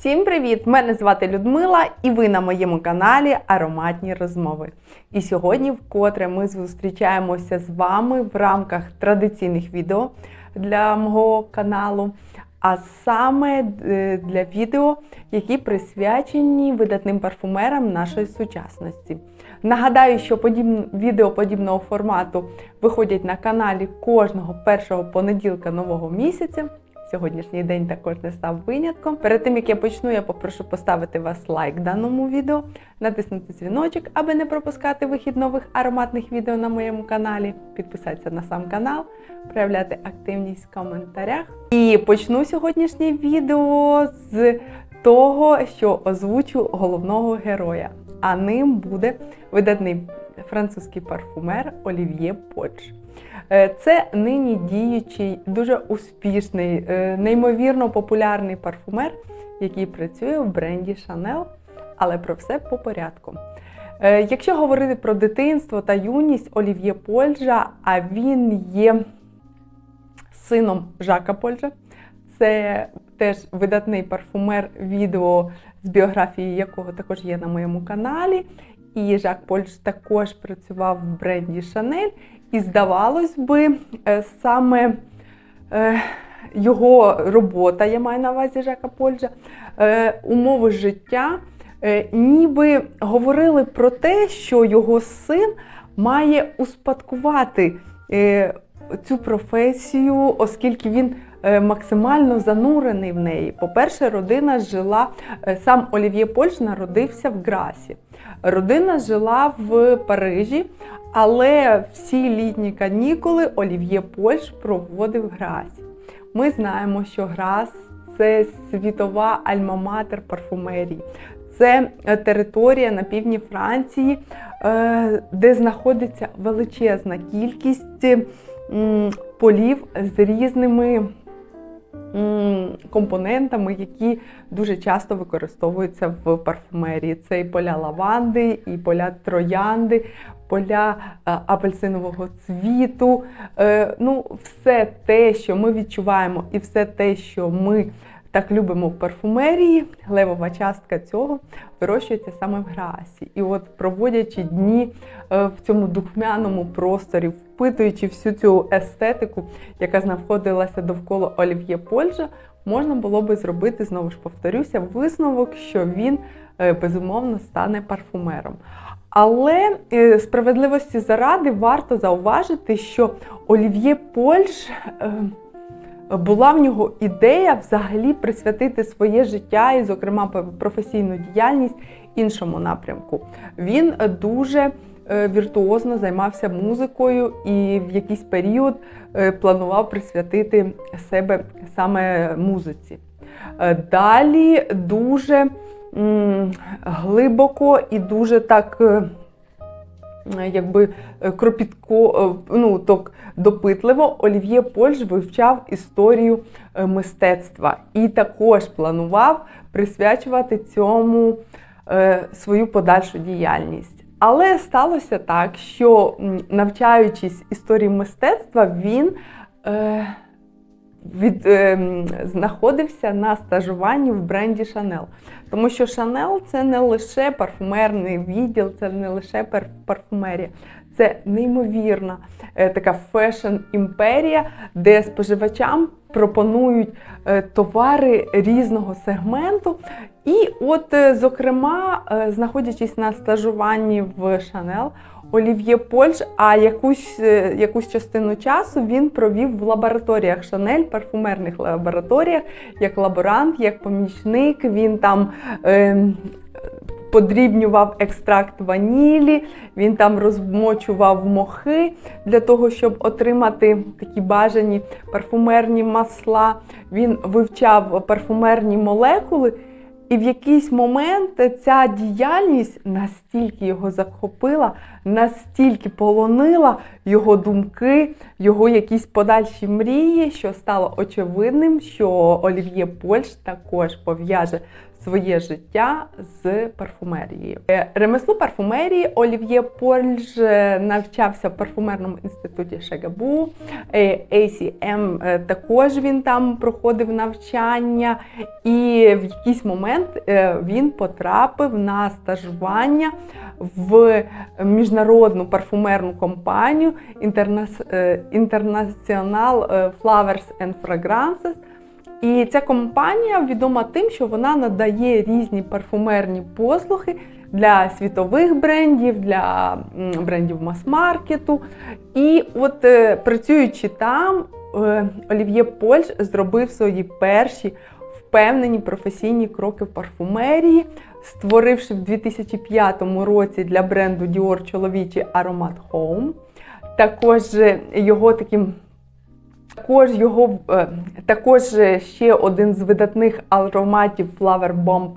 Всім привіт! Мене звати Людмила, і ви на моєму каналі Ароматні розмови. І сьогодні, вкотре, ми зустрічаємося з вами в рамках традиційних відео для мого каналу, а саме е, для відео, які присвячені видатним парфумерам нашої сучасності. Нагадаю, що подібні відео подібного формату виходять на каналі кожного першого понеділка нового місяця. Сьогоднішній день також не став винятком. Перед тим як я почну, я попрошу поставити вас лайк даному відео, натиснути дзвіночок, аби не пропускати вихід нових ароматних відео на моєму каналі, підписатися на сам канал, проявляти активність в коментарях. І почну сьогоднішнє відео з того, що озвучу головного героя. А ним буде видатний французький парфумер Олів'є Подж. Е, Це нині діючий, дуже успішний, е, неймовірно популярний парфумер, який працює в бренді Chanel, але про все по порядку. Е, Якщо говорити про дитинство та юність Олів'є Польжа, а він є сином Жака Польжа, це теж видатний парфумер, відео з біографією якого також є на моєму каналі. І Жак Польж також працював в бренді Chanel. І здавалось би, е, саме е, його робота, я маю на увазі Жака Польжа, е, умови життя, ніби говорили про те, що його син має успадкувати цю професію, оскільки він максимально занурений в неї. По-перше, родина жила, сам Олів'є Польж народився в Грасі. Родина жила в Парижі, але всі літні канікули Олів'є Польш проводив в Грасі. Ми знаємо, що Грас це світова альма-матер парфумерії. Це територія на півдні Франції, е, де знаходиться величезна кількість полів з різними компонентами, які дуже часто використовуються в парфумерії. Це і поля лаванди, і поля троянди, поля е, апельсинового цвіту. Е, ну, все те, що ми відчуваємо, і все те, що ми так любимо в парфумерії, левова частка цього вирощується саме в грасі. І от проводячи дні е, в цьому духмяному просторі, впитуючи всю цю естетику, яка знаходилася довкола Олів'є Польжа, можна було би зробити, знову ж повторюся, висновок, що він безумовно стане парфумером. Але е, справедливості заради варто зауважити, що Олів'є Польш е, була в нього ідея взагалі присвятити своє життя і, зокрема, професійну діяльність іншому напрямку. Він дуже е, віртуозно займався музикою і в якийсь період планував присвятити себе саме музиці. Далі дуже глибоко і дуже так. Е, якби е, кропітко, е, ну так допитливо Олів'є Польш вивчав історію мистецтва і також планував присвячувати цьому свою подальшу діяльність. Але сталося так, що навчаючись історії мистецтва, він від, е, знаходився на стажуванні в бренді Chanel. Тому що Chanel це не лише парфумерний відділ, це не лише парфумерія. Це неймовірна е, така фешн-імперія, де споживачам пропонують е, товари різного сегменту. І, от, е, зокрема, е, знаходячись на стажуванні в Chanel, Олів'є Польш, а якусь е, якусь частину часу він провів в лабораторіях Шанель, парфумерних лабораторіях, як лаборант, як помічник. Він там е, подрібнював екстракт ванілі, він там розмочував мохи для того, щоб отримати такі бажані парфумерні масла. Він вивчав парфумерні молекули. І в якийсь момент ця діяльність настільки його захопила, настільки полонила його думки, його якісь подальші мрії, що стало очевидним, що Олів'є Польш також пов'яже своє життя з парфумерією. Е, Ремесло парфумерії Олів'є Польш е, навчався в парфумерному інституті Шагабу. Е, ACM також він там проходив навчання, і в якийсь момент він потрапив на стажування в міжнародну парфумерну компанію Interna- International Flowers and Fragrances. І ця компанія відома тим, що вона надає різні парфумерні послуги для світових брендів, для брендів мас-маркету. І от е, працюючи там, е, Олів'є Польш зробив свої перші впевнені професійні кроки в парфумерії, створивши в 2005 році для бренду Dior чоловічий аромат Home. Також е, його таким також його е, також е, ще один з видатних ароматів Flower Bomb.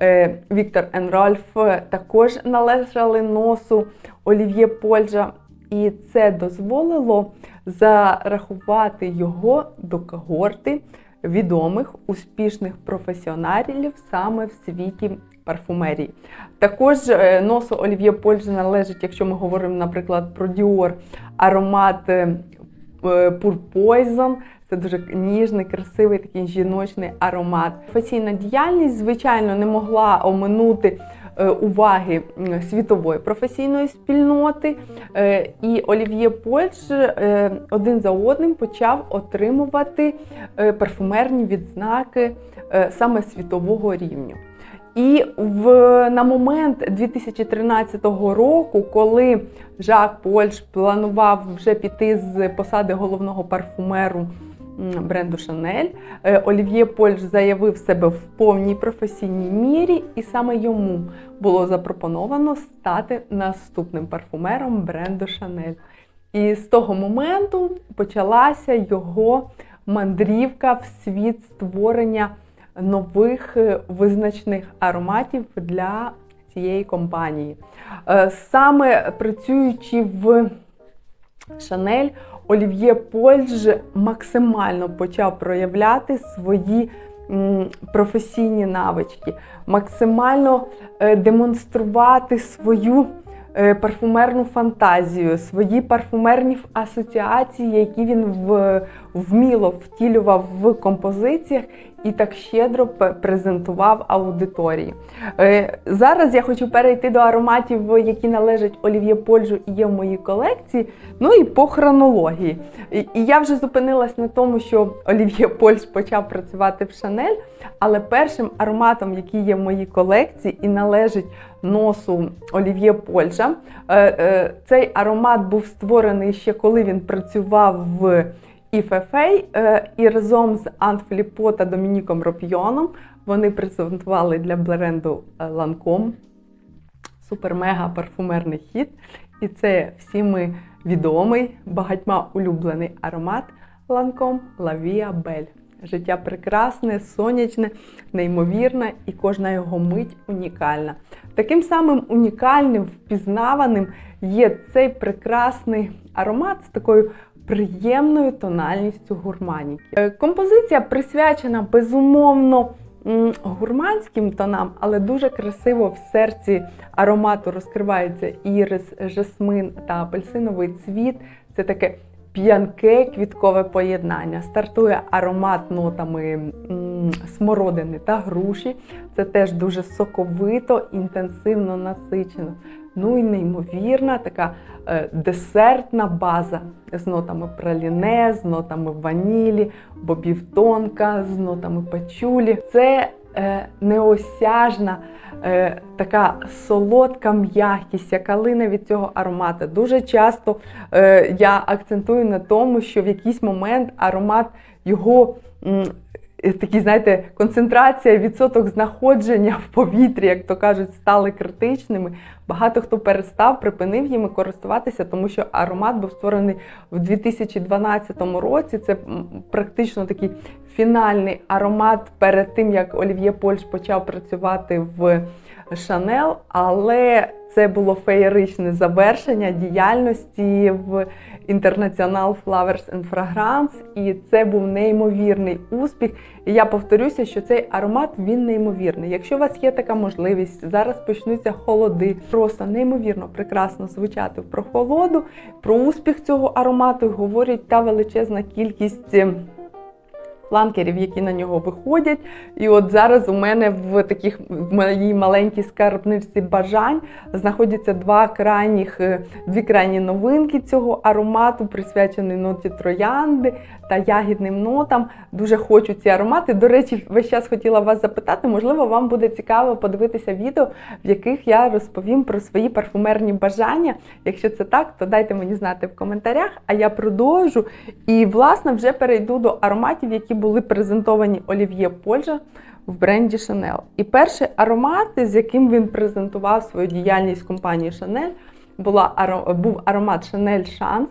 Е, Віктор Енрольф також належали носу Олів'є Польжа, і це дозволило зарахувати його до когорти відомих успішних професіоналів саме в світі парфумерії. Також носу Олів'є Польжа належить, якщо ми говоримо, наприклад, про Dior, аромат е, е. Це дуже ніжний, красивий такий жіночний аромат. Професійна діяльність, звичайно, не могла оминути е, уваги світової професійної спільноти. Е, І Олів'є Польш е, один за одним почав отримувати парфумерні відзнаки саме світового рівню. І в, на момент 2013 року, коли Жак Польш планував вже піти з посади головного парфумеру бренду Шанель, е, Олів'є Польш заявив себе в повній професійній мірі, і саме йому було запропоновано стати наступним парфумером бренду Шанель. І з того моменту почалася його мандрівка в світ створення нових е, визначних ароматів для цієї компанії. Е, Саме працюючи в Шанель, Олів'є Польж максимально почав проявляти свої професійні навички, максимально е, демонструвати свою парфумерну фантазію, свої парфумерні асоціації, які він вміло втілював в композиціях і так щедро презентував аудиторії. Е, Зараз я хочу перейти до ароматів, які належать Олів'є Польжу і є в моїй колекції. Ну і по хронології. І я вже зупинилась на тому, що Олів'є Польш почав працювати в Шанель, але першим ароматом, який є в моїй колекції і належить носу Олів'є Польжа, е, е, цей аромат був створений ще коли він працював в Іфефей е, і разом з Ант та Домініком Ропйоном вони презентували для бренду Ланком супер-мега парфумерний хіт. І це всіми відомий, багатьма улюблений аромат Ланком Лавія Бель. Життя прекрасне, сонячне, неймовірне, і кожна його мить унікальна. Таким самим унікальним, впізнаваним є цей прекрасний аромат з такою приємною тональністю гурманіки. Е, Композиція присвячена безумовно гурманським тонам, але дуже красиво в серці аромату розкривається ірис, жасмин та апельсиновий цвіт. Це таке п'янке квіткове поєднання. Стартує аромат нотами смородини та груші. Це теж дуже соковито, інтенсивно насичено. Ну і неймовірна така е, десертна база з нотами праліне, з нотами ванілі, бобівтонка, з нотами пачулі. Це е, неосяжна е, така солодка м'якість, яка лине від цього аромату. Дуже часто я акцентую на тому, що в якийсь момент аромат його. Е, Такі, знаєте, концентрація, відсоток знаходження в повітрі, як то кажуть, стали критичними. Багато хто перестав, припинив їми користуватися, тому що аромат був створений в 2012 році. Це практично такий фінальний аромат перед тим, як Олів'є Польш почав працювати в Шанел, але це було феєричне завершення діяльності в International Flowers and Fragrance, і це був неймовірний успіх. І я повторюся, що цей аромат він неймовірний. Якщо у вас є така можливість, зараз почнуться холоди, просто неймовірно прекрасно звучати в прохолоду. Про успіх цього аромату говорить та величезна кількість. Фланкерів, які на нього виходять. І от зараз у мене в таких в моїй маленькій скарбничці бажань знаходяться два крайніх, е, дві крайні новинки цього аромату, присвячений ноті троянди та ягідним нотам. Дуже хочу ці аромати. До речі, весь час хотіла вас запитати, можливо, вам буде цікаво подивитися відео, в яких я розповім про свої парфумерні бажання. Якщо це так, то дайте мені знати в коментарях, а я продовжу. І, власне, вже перейду до ароматів, які були презентовані Олів'є Польжа в бренді Шанел. І перший аромат, з яким він презентував свою діяльність компанії Шанель, був аромат Шанель Шанс,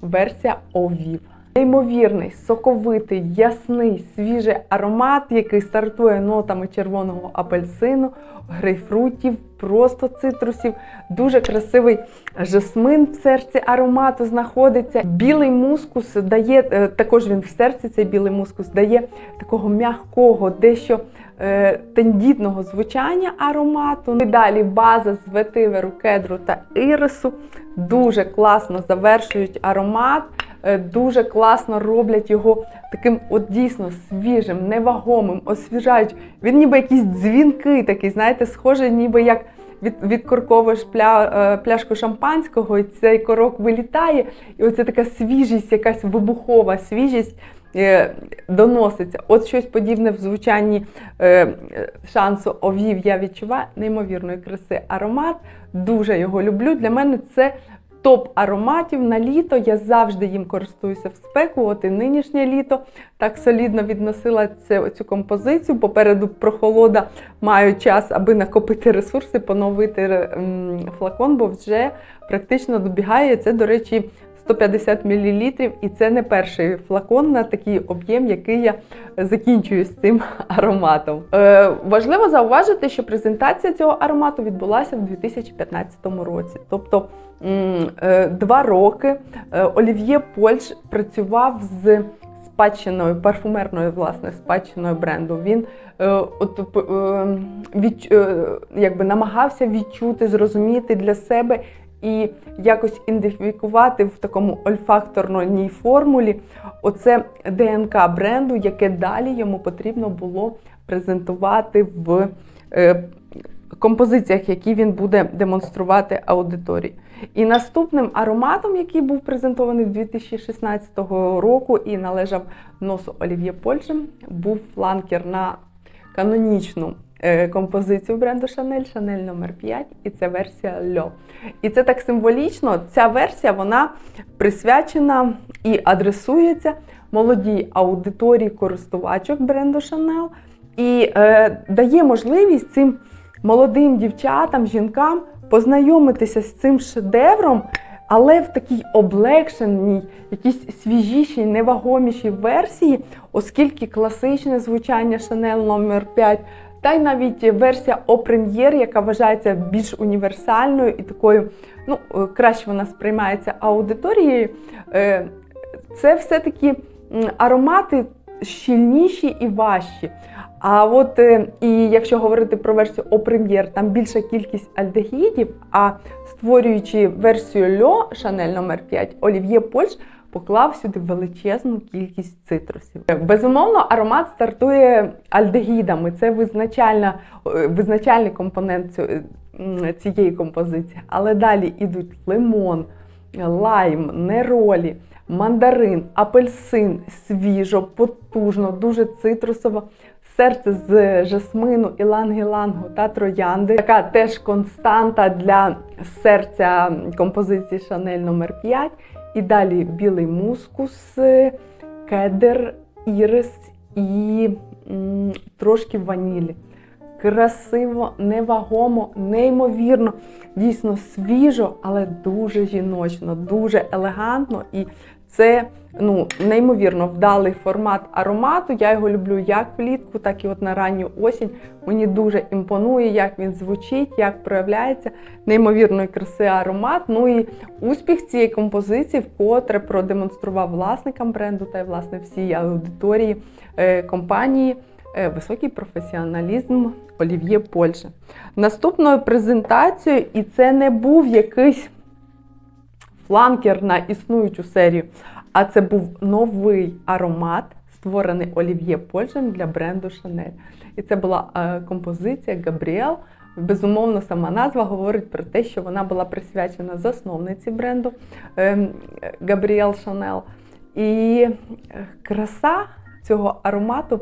версія Овів. Неймовірний, соковитий, ясний, свіжий аромат, який стартує нотами червоного апельсину, грейпфрутів, просто цитрусів. Дуже красивий жасмин в серці аромату знаходиться. Білий мускус дає, е, також він в серці, цей білий мускус дає такого м'якого, дещо е, тендітного звучання аромату. І далі база з ветиверу, кедру та ірису. Дуже класно завершують аромат, дуже класно роблять його таким от дійсно свіжим, невагомим, освіжають. Він ніби якийсь дзвінки такий, знаєте, схожий, ніби як від, відкорковуєш пля, е, пляшку шампанського, і цей корок вилітає, і оце така свіжість, якась вибухова свіжість е, доноситься. От щось подібне в звучанні е, шансу овів я відчуваю неймовірної краси аромат. Дуже його люблю. Для мене це топ ароматів на літо. Я завжди їм користуюся в спеку. От і нинішнє літо так солідно відносила це, цю композицію. Попереду прохолода маю час, аби накопити ресурси, поновити флакон, бо вже практично добігає. Це, до речі, 150 мл, і це не перший флакон на такий об'єм, який я закінчую з цим ароматом. Е, важливо зауважити, що презентація цього аромату відбулася в 2015 році. Тобто два роки е, Олів'є Польш працював з спадщиною, парфумерною власне спадщиною бренду. Він е, от, е, від, е, якби намагався відчути, зрозуміти для себе і якось ідентифікувати в такому ольфакторній формулі оце ДНК бренду, яке далі йому потрібно було презентувати в е, композиціях, які він буде демонструвати аудиторії. І наступним ароматом, який був презентований 2016 року і належав носу Олів'є Польща, був фланкер на канонічну е, композицію бренду Chanel, Chanel номер 5 і це версія Льо. І це так символічно. Ця версія вона присвячена і адресується молодій аудиторії користувачок бренду Chanel і е, дає можливість цим молодим дівчатам, жінкам познайомитися з цим шедевром, але в такій облегшеній, якійсь свіжішій, невагомішій версії, оскільки класичне звучання Chanel номер 5 та й навіть версія О прем'єр, яка вважається більш універсальною і такою, ну, е, краще вона сприймається аудиторією. е, Це все-таки аромати щільніші і важчі. А от е, і якщо говорити про версію О прем'єр, там більша кількість альдегідів, а створюючи версію Льо Шанель номер 5 Олів'є Польш поклав сюди величезну кількість цитрусів. Безумовно, аромат стартує альдегідами. Це визначальна, е, визначальний компонент цієї композиції. Але далі йдуть лимон, лайм, неролі, мандарин, апельсин, свіжо, потужно, дуже цитрусово. Серце з жасмину, іланг-ілангу та троянди. Така теж константа для серця композиції Шанель номер 5 І далі білий мускус, кедр, ірис і м, трошки ванілі. Красиво, невагомо, неймовірно, дійсно свіжо, але дуже жіночно, дуже елегантно. І Це ну, неймовірно вдалий формат аромату. Я його люблю як влітку, так і от на ранню осінь. Мені дуже імпонує, як він звучить, як проявляється. Неймовірної краси аромат. Ну і успіх цієї композиції вкотре продемонстрував власникам бренду та й власне всій аудиторії е, компанії. е, Високий професіоналізм Олів'є Польща. Наступною презентацією, і це не був якийсь фланкер на існуючу серію, а це був новий аромат, створений Олів'є Польщем для бренду Chanel. І це була е, композиція Gabrielle. Безумовно, сама назва говорить про те, що вона була присвячена засновниці бренду ем, Gabrielle Chanel. І е, краса цього аромату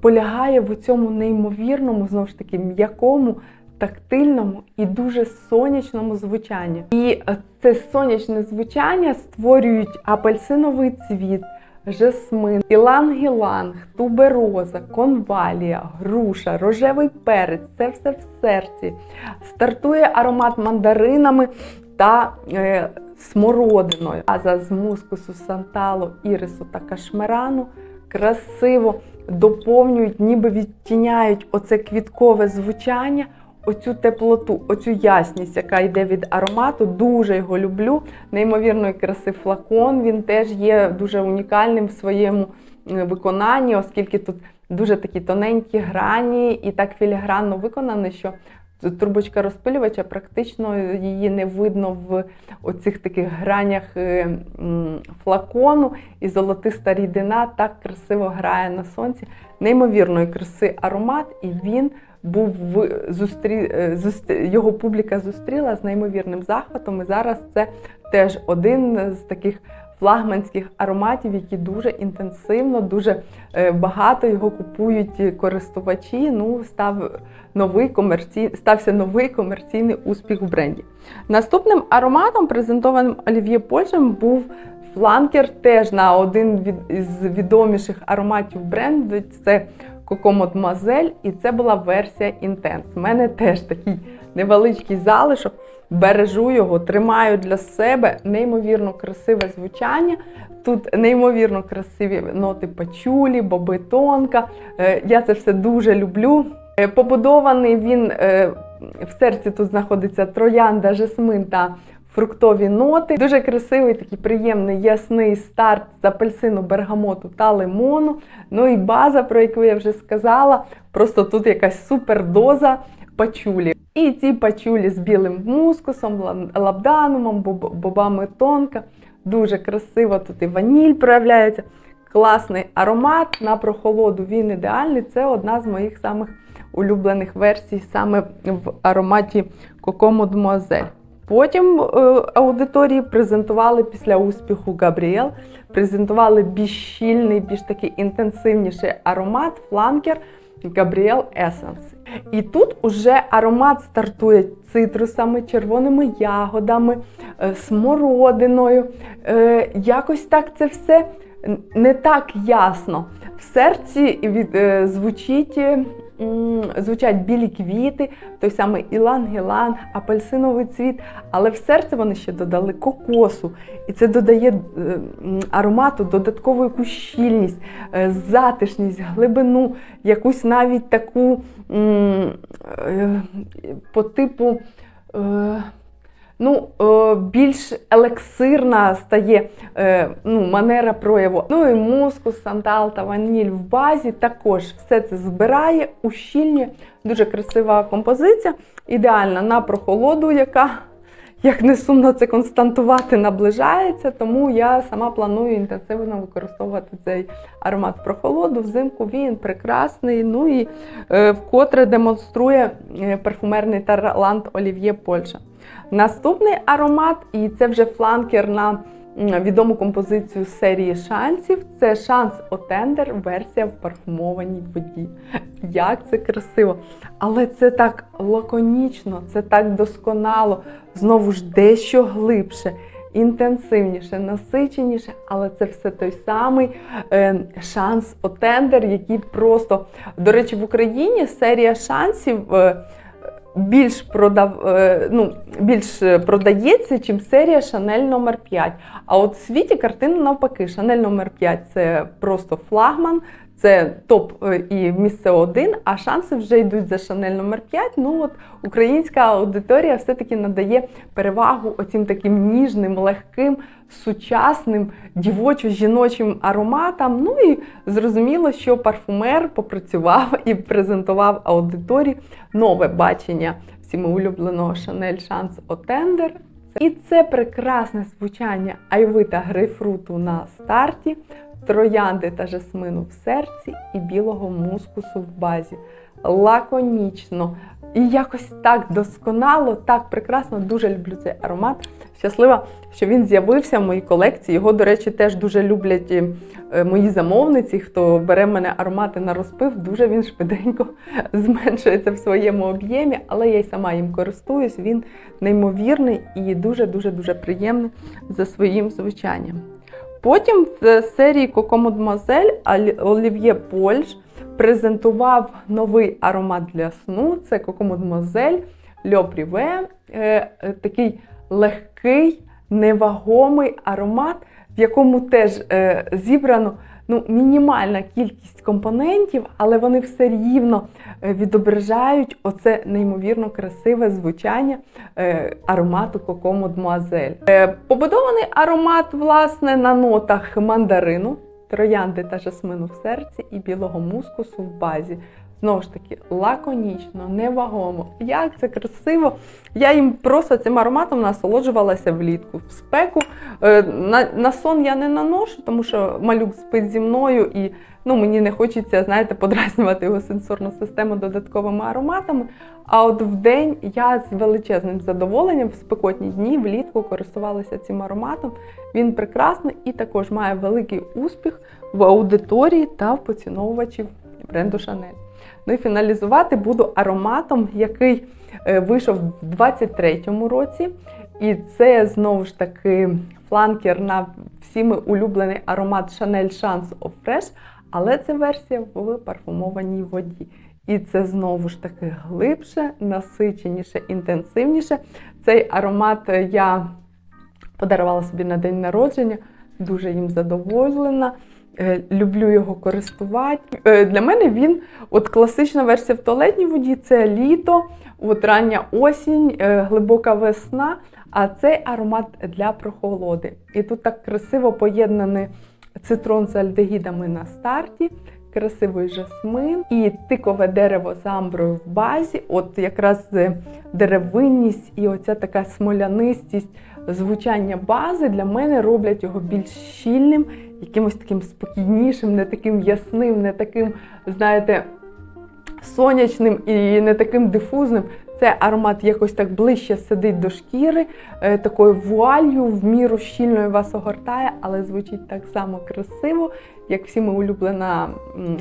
полягає в цьому неймовірному, знову ж таки, м'якому, тактильному і дуже сонячному звучанні. І е, це сонячне звучання створюють апельсиновий цвіт, жасмин, іланг-іланг, тубероза, конвалія, груша, рожевий перець це все в серці. Стартує аромат мандаринами та е, смородиною. А з мускусу, санталу, ірису та кашмерану красиво доповнюють, ніби відтіняють оце квіткове звучання, оцю теплоту, оцю ясність, яка йде від аромату. Дуже його люблю. Неймовірної краси флакон. Він теж є дуже унікальним в своєму е, виконанні, оскільки тут дуже такі тоненькі грані і так філігранно виконаний, що трубочка розпилювача практично її не видно в оцих таких гранях е, флакону, і золотиста рідина так красиво грає на сонці. Неймовірної краси аромат, і він був зустрі... е, зустрі... його публіка зустріла з неймовірним захватом. І зараз це теж один з таких флагманських ароматів, які дуже інтенсивно, дуже е, багато його купують користувачі. Ну, став новий комерцій... стався новий комерційний успіх в бренді. Наступним ароматом, презентованим Олів'є Польщем, був фланкер теж на один від... із відоміших ароматів бренду. Це Coco Mademoiselle, і це була версія Intense. У мене теж такий невеличкий залишок. Бережу його, тримаю для себе неймовірно красиве звучання. Тут неймовірно красиві ноти пачулі, боби тонка. Е, Я це все дуже люблю. Е, Побудований він е, в серці тут знаходиться троянда, жасмин та фруктові ноти. Дуже красивий, такий приємний ясний старт з апельсину, бергамоту та лимону. Ну і база, про яку я вже сказала. Просто тут якась супердоза пачулі. І ці пачулі з білим мускусом, лабданумом, бобами тонка. Дуже красиво тут і ваніль проявляється. Класний аромат на прохолоду. Він ідеальний. Це одна з моїх самих улюблених версій саме в ароматі Coco Mademoiselle. Потім е, аудиторії презентували після успіху Габріел, презентували більш щільний, більш такий інтенсивніший аромат фланкер Gabriel Essence. І тут уже аромат стартує цитрусами, червоними ягодами, е, смородиною. Е, Якось так це все не так ясно. В серці звучить, звучать білі квіти, той самий ілан-гілан, апельсиновий цвіт, але в серце вони ще додали кокосу. І це додає е, аромату додаткову якусь щільність, е, затишність, глибину, якусь навіть таку е, по типу. Ну, е, більш елексирна стає е, ну, манера прояву. Ну і мускус, сантал та ваніль в базі також все це збирає, ущільнює. Дуже красива композиція, ідеальна на прохолоду, яка, як не сумно це константувати, наближається. Тому я сама планую інтенсивно використовувати цей аромат прохолоду. Взимку він прекрасний. Ну і е, вкотре демонструє парфумерний талант Олів'є Польща. Наступний аромат, і це вже фланкер на відому композицію серії шансів. Це шанс Отендер, версія в парфумованій воді. Як це красиво! Але це так лаконічно, це так досконало, знову ж дещо глибше. Інтенсивніше, насиченіше, але це все той самий е, шанс Отендер, який просто, до речі, в Україні серія шансів е, більш, продав, е, ну, більш продається, чим серія Шанель номер 5 А от в світі картина навпаки, Шанель номер 5 це просто флагман, це топ е, і місце один, а шанси вже йдуть за Шанель номер 5 Ну от українська аудиторія все-таки надає перевагу оцім таким ніжним, легким, сучасним, дівочо-жіночим ароматам. Ну і зрозуміло, що парфумер попрацював і презентував аудиторії нове бачення всіми улюбленого Шанель Шанс Отендер. І це прекрасне звучання айви та грейпфруту на старті троянди та жасмину в серці і білого мускусу в базі. Лаконічно і якось так досконало, так прекрасно, дуже люблю цей аромат. Щаслива, що він з'явився в моїй колекції. Його, до речі, теж дуже люблять е, мої замовниці. Хто бере мене аромати на розпив, дуже він швиденько зменшується в своєму об'ємі, але я й сама їм користуюсь. Він неймовірний і дуже-дуже дуже приємний за своїм звучанням. Потім в серії Coco Mademoiselle Олів'є Польш презентував новий аромат для сну. Це Coco Mademoiselle Le Privé. Е, е, такий легкий, невагомий аромат, в якому теж е, зібрано ну, мінімальна кількість компонентів, але вони все рівно е, відображають оце неймовірно красиве звучання е, аромату Коко Мадмуазель. Побудований аромат, власне, на нотах мандарину, троянди та жасмину в серці і білого мускусу в базі. Знову ж таки, лаконічно, невагомо. Як це красиво. Я їм просто цим ароматом насолоджувалася влітку. В спеку е, на на сон я не наношу, тому що малюк спить зі мною і ну, мені не хочеться, знаєте, подразнювати його сенсорну систему додатковими ароматами. А от в день я з величезним задоволенням в спекотні дні влітку користувалася цим ароматом. Він прекрасний і також має великий успіх в аудиторії та в поціновувачів бренду Chanel. Ну і фіналізувати буду ароматом, який е, вийшов в 23-му році. І це знову ж таки фланкер на всіми улюблений аромат Chanel Chance of Fresh, але це версія в парфумованій воді. І це знову ж таки глибше, насиченіше, інтенсивніше. Цей аромат я подарувала собі на день народження, дуже їм задоволена. Е, люблю його користувати. Е, для мене він от класична версія в туалетній воді це літо, от рання осінь, е, глибока весна, а цей аромат для прохолоди. І тут так красиво поєднаний цитрон з альдегідами на старті, красивий жасмин і тикове дерево з амброю в базі. От якраз деревинність і оця така смолянистість звучання бази для мене роблять його більш щільним якимось таким спокійнішим, не таким ясним, не таким, знаєте, сонячним і не таким дифузним. Це аромат якось так ближче сидить до шкіри, е, такою вуалью, в міру щільною вас огортає, але звучить так само красиво, як всіми улюблена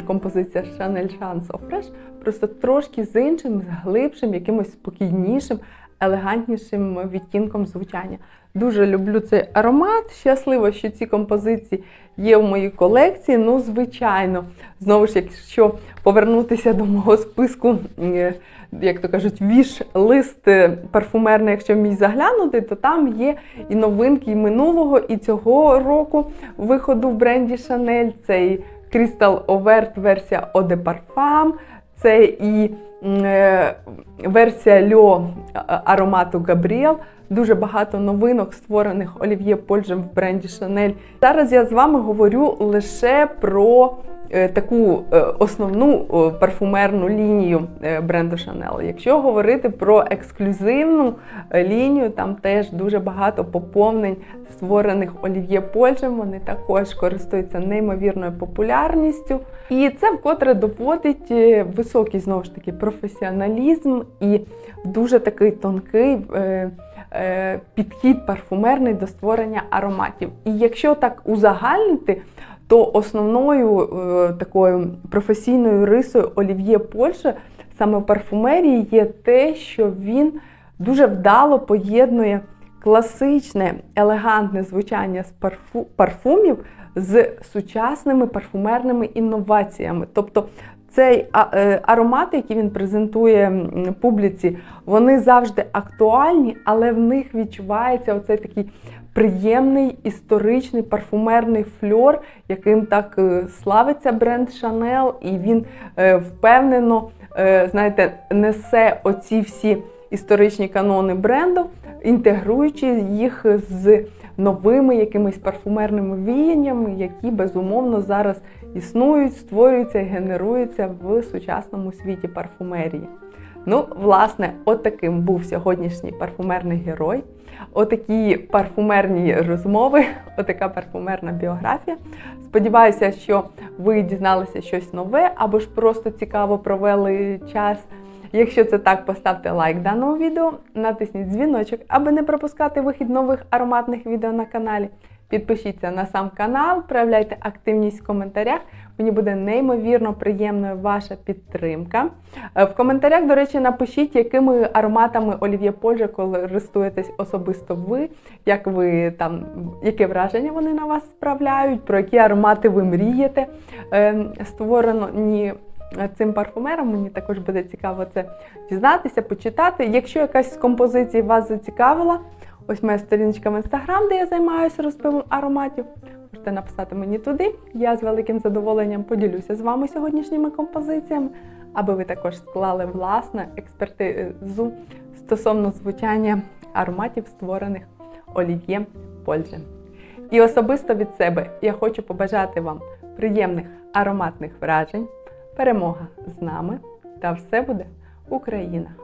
композиція Chanel Chance of Fresh, просто трошки з іншим, з глибшим, якимось спокійнішим, елегантнішим відтінком звучання. Дуже люблю цей аромат. Щасливо, що ці композиції є в моїй колекції. Ну, звичайно, знову ж, якщо повернутися до мого списку, е, як то кажуть, віш-лист парфумерний, якщо мій заглянути, то там є і новинки і минулого, і цього року виходу в бренді Chanel. Це і Crystal Overt версія Eau de Parfum, це і е, версія Льо аромату Габріел. Дуже багато новинок, створених Олів'є Польжем в бренді Шанель. Зараз я з вами говорю лише про е, таку е, основну парфумерну лінію е, бренду Шанел. Якщо говорити про ексклюзивну лінію, там теж дуже багато поповнень створених Олів'є Польжем. Вони також користуються неймовірною популярністю. І це вкотре доводить високий знову ж таки професіоналізм і дуже такий тонкий. Е, підхід парфумерний до створення ароматів. І якщо так узагальнити, то основною е, такою професійною рисою Олів'є Польше саме в парфумерії є те, що він дуже вдало поєднує класичне, елегантне звучання з парфу, парфумів з сучасними парфумерними інноваціями. Тобто цей е, аромати, які він презентує публіці, вони завжди актуальні, але в них відчувається оцей такий приємний історичний парфумерний фльор, яким так е, славиться бренд Chanel, і він е, впевнено, е, знаєте, несе оці всі історичні канони бренду, інтегруючи їх з новими якимись парфумерними віяннями, які безумовно зараз існують, створюються і генеруються в сучасному світі парфумерії. Ну, власне, отаким був сьогоднішній парфумерний герой. Отакі парфумерні розмови, отака парфумерна біографія. Сподіваюся, що ви дізналися щось нове або ж просто цікаво провели час. Якщо це так, поставте лайк даному відео, натисніть дзвіночок, аби не пропускати вихід нових ароматних відео на каналі. Підпишіться на сам канал, проявляйте активність в коментарях. Мені буде неймовірно приємною ваша підтримка. Е, В коментарях, до речі, напишіть, якими ароматами Олів'є Польжа користуєтесь особисто ви, як ви там, яке враження вони на вас справляють, про які аромати ви мрієте. Е, Створено цим парфумером. Мені також буде цікаво це дізнатися, почитати. Якщо якась з композицій вас зацікавила, ось моя сторіночка в інстаграм, де я займаюся розпивом ароматів. Можете написати мені туди. Я з великим задоволенням поділюся з вами сьогоднішніми композиціями, аби ви також склали власну експертизу стосовно звучання ароматів, створених Олів'є Польже. І особисто від себе я хочу побажати вам приємних ароматних вражень, перемога з нами та все буде Україна!